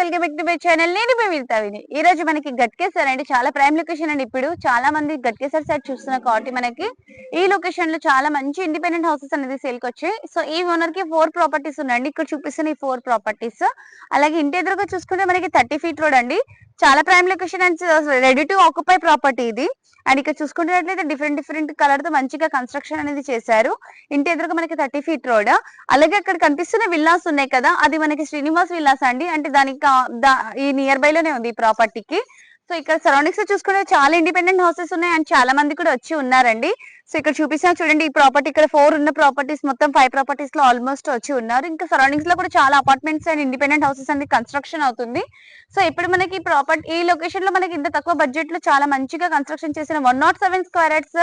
Welcome back to my channel నేను మీ విని. ఈ రోజు మనకి గట్కేసర్ అండి. చాలా ప్రైమ్ లొకేషన్ అండి ఇప్పుడు. చాలా మంది గట్కేసర్ సైడ్ చూస్తున్న కాబట్టి మనకి ఈ లొకేషన్లో చాలా మంచి ఇండిపెండెంట్ హౌసెస్ అనేది సేల్కి వచ్చాయి. సో ఈ ఓనర్కి ఫోర్ ప్రాపర్టీస్ ఉన్నాయండి. ఇక్కడ చూపిస్తున్న ఈ ఫోర్ ప్రాపర్టీస్ అలాగే ఇంటి ఎదురుగా చూసుకుంటే మనకి థర్టీ ఫీట్ రోడ్ అండి. చాలా prime location and ready to occupy property ఇది. అండ్ ఇక్కడ చూసుకున్నట్లయితే డిఫరెంట్ డిఫరెంట్ కలర్తో మంచిగా కన్స్ట్రక్షన్ అనేది చేశారు. ఇంటి ఎదురుగా మనకి థర్టీ ఫీట్ రోడ్ అలాగే అక్కడ కనిపిస్తున్న విల్లాస్ ఉన్నాయి కదా అది మనకి శ్రీనివాస్ విల్లాస్ అండి. అంటే దానికి ఈ నియర్ బై లోనే ఉంది ఈ ప్రాపర్టీకి సో ఇక్కడ సరౌండింగ్స్ చూసుకుంటే చాలా ఇండిపెండెంట్ హౌసెస్ ఉన్నాయి. అండ్ చాలా మంది కూడా వచ్చి ఉన్నారండి. సో ఇక్కడ చూపిస్తా చూడండి ఈ ప్రాపర్టీ ఇక్కడ ఫోర్ ఉన్న ప్రాపర్టీస్ మొత్తం ఫైవ్ ప్రాపర్టీస్లో ఆల్మోస్ట్ వచ్చి ఉన్నారు. ఇంకా సరౌండింగ్స్లో కూడా చాలా అపార్ట్మెంట్స్ అండ్ ఇండిపెండెంట్ హౌసెస్ అనేది కన్స్ట్రక్షన్ అవుతుంది. సో ఇప్పుడు మనకి ఈ ప్రాపర్టీ ఈ లొకేషన్లో మనకి ఇంత తక్కువ బడ్జెట్లో చాలా మంచిగా కన్స్ట్రక్షన్ చేసిన one nought seven square yards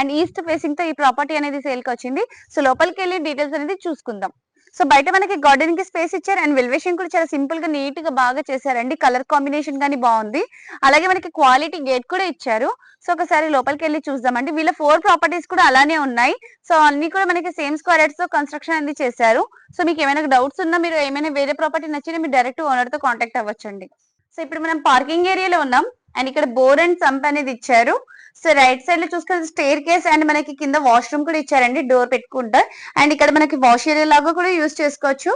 and east ఫేసింగ్తో ఈ ప్రాపర్టీ అనేది సేల్కి వచ్చింది. సో లోపలికి వెళ్ళి డీటెయిల్స్ అనేది చూసుకుందాం. సో బయట మనకి గార్డెన్కి స్పేస్ ఇచ్చారు అండ్ వెల్వేషన్ కూడా చాలా సింపుల్గా నీట్గా బాగా చేశారండి. కలర్ కాంబినేషన్ గానీ బాగుంది. అలాగే మనకి క్వాలిటీ గేట్ కూడా ఇచ్చారు. సో ఒకసారి లోపలికి వెళ్ళి చూద్దామండి. వీళ్ళ ఫోర్ ప్రాపర్టీస్ కూడా అలానే ఉన్నాయి. సో అన్ని కూడా మనకి సేమ్ స్క్వేర్ యార్డ్స్తో కన్స్ట్రక్షన్ అనేది చేశారు. సో మీకు ఏమైనా డౌట్స్ ఉన్నా మీరు ఏమైనా వేరే ప్రాపర్టీ నచ్చినా మీరు డైరెక్ట్ ఓనర్తో కాంటాక్ట్ అవ్వచ్చండి. సో ఇప్పుడు మనం పార్కింగ్ ఏరియాలో ఉన్నాం. అండ్ ఇక్కడ బోర్ అండ్ సంప్ అనేది ఇచ్చారు. సో రైట్ సైడ్లో చూసుకుంటే స్టేర్ కేస్ అండ్ మనకి కింద వాష్రూమ్ కూడా ఇచ్చారండి డోర్ పెట్టుకుంటే. అండ్ ఇక్కడ మనకి వాష్ ఏరియా లాగా కూడా యూస్ చేసుకోవచ్చు.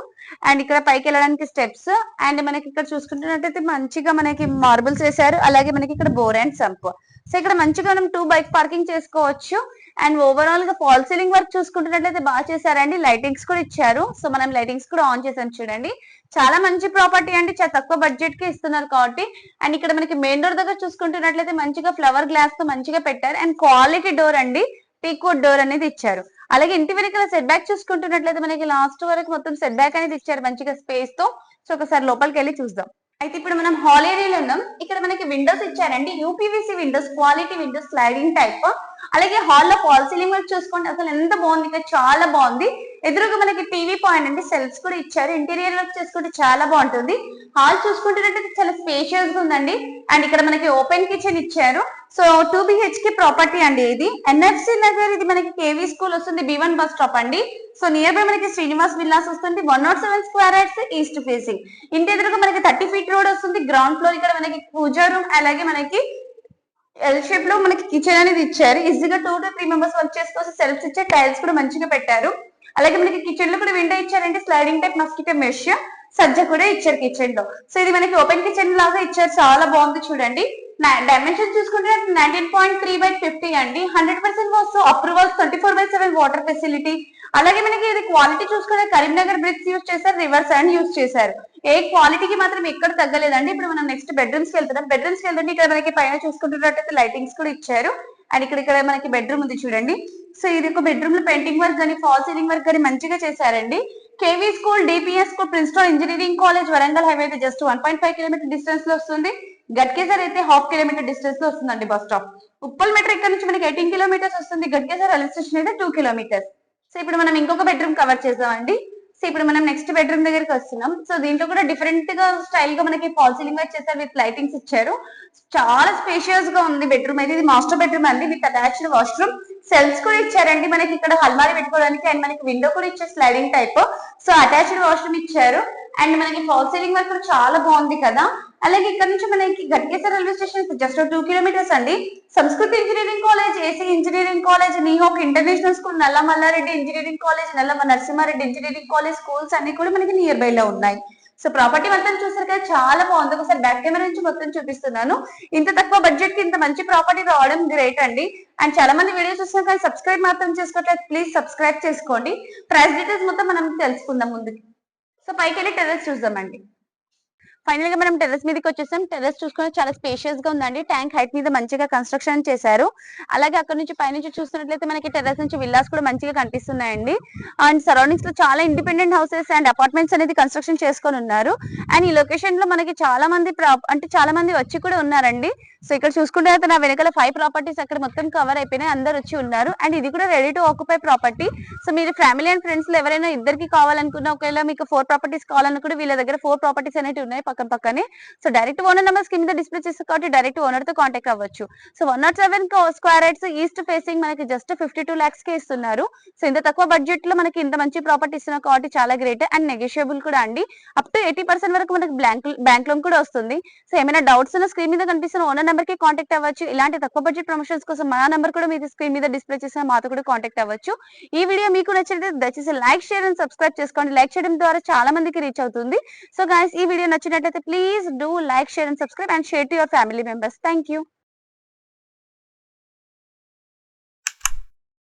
అండ్ ఇక్కడ పైకి వెళ్ళడానికి స్టెప్స్ అండ్ మనకి ఇక్కడ చూసుకుంటున్నట్టయితే మంచిగా మనకి మార్బుల్స్ వేశారు. అలాగే మనకి ఇక్కడ బోర్ అండ్ సంప్ సో ఇక్కడ మంచిగా మనం టూ బైక్ పార్కింగ్ చేసుకోవచ్చు. అండ్ ఓవరాల్గా ఫాల్ సీలింగ్ వర్క్ చూసుకుంటున్నట్లయితే బాగా చేశారండి. లైటింగ్స్ కూడా ఇచ్చారు. సో మనం లైటింగ్స్ కూడా ఆన్ చేసాం చూడండి. చాలా మంచి ప్రాపర్టీ అండి. చాలా తక్కువ బడ్జెట్కి ఇస్తున్నారు కాబట్టి. అండ్ ఇక్కడ మనకి మెయిన్ డోర్ దగ్గర చూసుకుంటున్నట్లయితే మంచిగా ఫ్లవర్ గ్లాస్తో మంచిగా పెట్టారు. అండ్ క్వాలిటీ డోర్ అండి. టీకోట్ డోర్ అనేది ఇచ్చారు. అలాగే ఇంటి వెనకాల సెట్ బ్యాక్ చూసుకుంటున్నట్లయితే మనకి లాస్ట్ వరకు మొత్తం సెట్ బ్యాక్ అనేది ఇచ్చారు మంచిగా స్పేస్తో. సో ఒకసారి లోపలికి వెళ్ళి చూద్దాం. అయితే ఇప్పుడు మనం హాల్ ఏరియాలో ఉన్నాం. ఇక్కడ మనకి విండోస్ ఇచ్చారండి. UPVC windows quality windows sliding type అలాగే హాల్లో ఫాల్ సీలింగ్ చూసుకోండి అసలు ఎంత బాగుంది ఇక్కడ చాలా బాగుంది. ఎదురుగా మనకి టీవీ పాయింట్ అంటే సెల్స్ కూడా ఇచ్చారు. ఇంటీరియర్ వర్క్ చేసుకుంటే చాలా బాగుంటుంది. హాల్ చూసుకుంటున్నట్టు చాలా స్పేషియస్గా ఉందండి. అండ్ ఇక్కడ మనకి ఓపెన్ కిచెన్ ఇచ్చారు. సో టూ బిహెచ్కే ప్రాపర్టీ అండి ఇది. ఎన్ఎఫ్సి నగర్ ఇది మనకి కేవీ స్కూల్ వస్తుంది బి వన్ బస్ స్టాప్ అండి. సో నియర్ బై మనకి శ్రీనివాస్ విల్లాస్ వస్తుంది one nought seven square yards east facing ఇంటి ఎదురుగా మనకి థర్టీ ఫీట్ రోడ్ వస్తుంది గ్రౌండ్ ఫ్లోర్ ఇక్కడ మనకి పూజా రూమ్ అలాగే మనకి ఎల్ షేప్లో మనకి కిచెన్ అనేది ఇచ్చారు. ఈజీగా two to three members work చేసుకోవచ్చు. సెల్ఫ్స్ ఇచ్చే టైల్స్ కూడా మంచిగా పెట్టారు. అలాగే మనకి కిచెన్లో కూడా విండో ఇచ్చారంటే స్లైడింగ్ టైప్ మస్కిటో మెష్ సజ్జ కూడా ఇచ్చారు కిచెన్లో. సో ఇది మనకి ఓపెన్ కిచెన్ లాగా ఇచ్చారు. చాలా బాగుంది చూడండి. డైమెన్షన్ చూసుకుంటే nineteen point three by fifty అండి. హండ్రెడ్ పర్సెంట్ వస్తూ approvals twenty four by seven water facility అలాగే మనకి ఇది క్వాలిటీ చూసుకుంటే కరీంనగర్ బ్రిక్స్ యూస్ చేశారు. రివర్స్ అండ్ యూస్ చేశారు. ఏ క్వాలిటీకి మాత్రం ఎక్కడ తగ్గలేదండి. ఇప్పుడు మనం నెక్స్ట్ బెడ్రూమ్స్కి వెళ్తున్నాం. బెడ్రూమ్స్కి వెళ్తుంటే ఇక్కడ మనకి పైన చూసుకుంటున్నట్టయితే లైటింగ్స్ కూడా ఇచ్చారు. అండ్ ఇక్కడ ఇక్కడ మనకి బెడ్రూమ్ ఉంది చూడండి. సో ఇది ఒక బెడ్రూమ్లో పెయింటింగ్ వర్క్ కానీ ఫాల్ సీలింగ్ వర్క్ కానీ మంచిగా చేశారండి. KV school DPS school principal engineering college Warangal highway అయితే just one point five kilometer డిస్టెన్స్లో వస్తుంది. గట్కేసర్ అయితే హాఫ్ కిలోమీటర్ డిస్టెన్స్లో వస్తుందండి బస్ స్టాప్ ఉప్పల్ మెట్రో ఇక్కడ నుంచి మనకి ఎయిటీన్ కిలోమీటర్స్ వస్తుంది. గట్కేసర్ రైల్వే స్టేషన్ అయితే టూ కిలోమీటర్స్ సో ఇప్పుడు మనం ఇంకొక బెడ్రూమ్ కవర్ చేద్దామండి. సో ఇప్పుడు మనం నెక్స్ట్ బెడ్రూమ్ దగ్గరికి వస్తున్నాం. సో దీంట్లో కూడా డిఫరెంట్గా స్టైల్గా మనకి ఫాల్ వచ్చేసారు విత్ లైటింగ్స్ ఇచ్చారు. చాలా స్పేషియస్గా ఉంది బెడ్రూమ్ అయితే. ఇది మాస్టర్ బెడ్రూమ్ అండి. విత్ అటాచ్డ్ వాష్రూమ్ సెల్స్ కూడా ఇచ్చారండి. మనకి ఇక్కడ హల్మారి పెట్టుకోవడానికి అండ్ మనకి విండో కూడా ఇచ్చారు sliding type so attached washroom ఇచ్చారు. అండ్ మనకి ఫాల్ సీలింగ్ వర్క్ కూడా చాలా బాగుంది కదా? అలాగే ఇక్కడ నుంచి మనకి Ghatkesar railway station just two kilometers అండి. Sanskriti engineering college AC engineering college నీహోక్ international school Nalla Mallareddy engineering college నల్ల నరసింహారెడ్డి ఇంజనీరింగ్ కాలేజ్ స్కూల్స్ అన్ని కూడా మనకి నియర్ బై లో ఉన్నాయి. సో ప్రాపర్టీ మొత్తం చూసారు కదా చాలా బాగుంది. ఒకసారి బ్యాక్ కెమెరా నుంచి మొత్తం చూపిస్తున్నాను. ఇంత తక్కువ బడ్జెట్కి ఇంత మంచి ప్రాపర్టీ రావడం గ్రేట్ అండి. అండ్ చాలా మంది వీడియోస్ చూస్తున్నారు కానీ సబ్స్క్రైబ్ మాత్రం చేసుకోవట్లేదు. ప్లీజ్ సబ్స్క్రైబ్ చేసుకోండి. ప్రైస్ డీటెయిల్స్ మొత్తం మనం తెలుసుకుందాం ముందుకి. సో పైకి వెళ్ళి టెర్రస్ చూద్దామండి. ఫైనల్గా మనం టెర్రస్ మీదకి వచ్చేసాం. టెర్రస్ చూసుకుని చాలా స్పేషియస్గా ఉందండి. ట్యాంక్ హైట్ మీద మంచిగా కన్స్ట్రక్షన్ చేశారు. అలాగే అక్కడ నుంచి పైనుంచి చూస్తున్నట్లయితే మనకి టెర్రస్ నుంచి విల్లాస్ కూడా మంచిగా కనిపిస్తున్నాయండి. అండ్ సరౌండింగ్స్లో చాలా ఇండిపెండెంట్ హౌసెస్ అండ్ అపార్ట్మెంట్స్ అనేది కన్స్ట్రక్షన్ చేసుకొని ఉన్నారు. అండ్ ఈ లొకేషన్లో మనకి చాలా మంది ప్రా- అంటే చాలా మంది వచ్చి కూడా ఉన్నారండి. సో ఇక్కడ చూసుకుంటే అయితే నా వెనకాల ఫైవ్ ప్రాపర్టీస్ అక్కడ మొత్తం కవర్ అయిపోయినాయి. అందరు వచ్చి ఉన్నారు. అండ్ ఇది కూడా ready to occupy property so మీరు ఫ్యామిలీ అండ్ ఫ్రెండ్స్లో ఎవరైనా ఇద్దరికి కావాలనుకున్నా ఒకవేళ మీకు ఫోర్ ప్రాపర్టీస్ కావాలన్నా కూడా వీళ్ళ దగ్గర ఫోర్ ప్రాపర్టీస్ అనేవి ఉన్నాయి. పక్కన పక్కనే. So direct owner number screen మీద డిస్ప్లే చేస్తారు కాబట్టి డైరెక్ట్ ఓనర్తో కాంటాక్ట్ అవ్వచ్చు. So one nought seven square yards east facing మనకి జస్ట్ ఫిఫ్టీ టూ లాక్స్కి ఇస్తున్నారు. సో ఇంత తక్కువ బడ్జెట్లో మనకి ఇంత మంచి ప్రాపర్టీ ఇస్తున్నారు కాబట్టి చాలా గ్రేట్ అండ్ నెగోషియబుల్ కూడా అండి. అప్ టు ఎయిటీ పర్సెంట్ వరకు మనకి బ్యాంక్ బ్యాంక్ లోన్ కూడా వస్తుంది. సో ఏమైనా డౌట్స్ ఉన్న స్క్రీన్ మీద కనిపిస్తున్న ఓనర్ నెంబర్కి కాంటాక్ట్ అవ్వచ్చు. ఇలాంటి తక్కువ బడ్జెట్ ప్రమోషన్స్ కోసం మన నెంబర్ కూడా మీరు స్క్రీన్ మీద డిస్ప్లే చేసిన మాతో కూడా కాంటాక్ట్ అవ్వచ్చు. ఈ వీడియో మీకు నచ్చినట్లయితే దయచేసి లైక్ షేర్ అండ్ సబ్స్క్రైబ్ చేసుకోండి. లైక్ చేయడం ద్వారా చాలా మందికి రీచ్ అవుతుంది. సో గాయస్ ఈ వీడియో నచ్చినట్లయితే please do like share and subscribe and share to your family members thank you